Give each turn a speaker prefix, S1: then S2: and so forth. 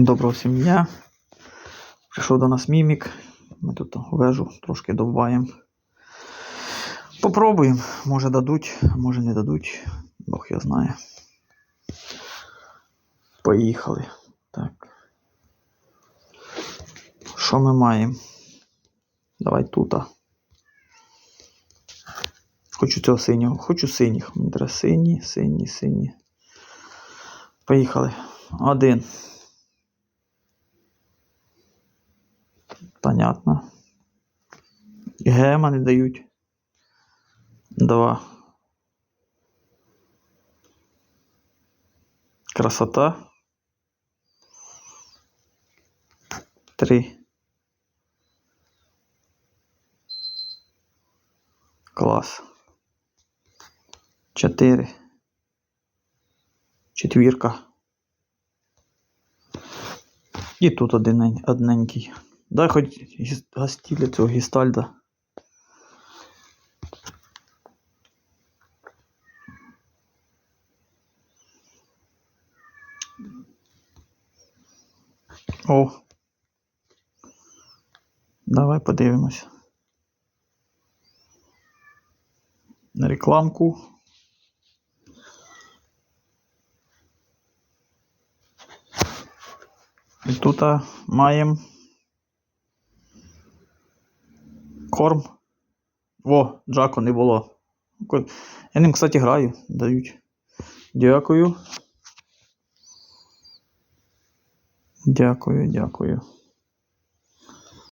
S1: Доброго всім дня. Прийшов до нас мімік. Ми тут вежу трошки довбаємо. Попробуємо. Може дадуть, може не дадуть. Бог я знає. Поїхали. Так. Що ми маємо? Давай тут. Хочу цього синього. Хочу синіх. Мені треба сині, сині, сині. Поїхали. Один. Понятно. Гема не дають. Два. Красота. Три. Клас. Чотири. Четвірка. І тут один, одненький. Дай хоч гастіля цього гістальда. О. Давай подивимось. На рекламку. І тут маємо корм. О, Джако не було. Я ним, кстати, граю, дають. Дякую. Дякую, дякую.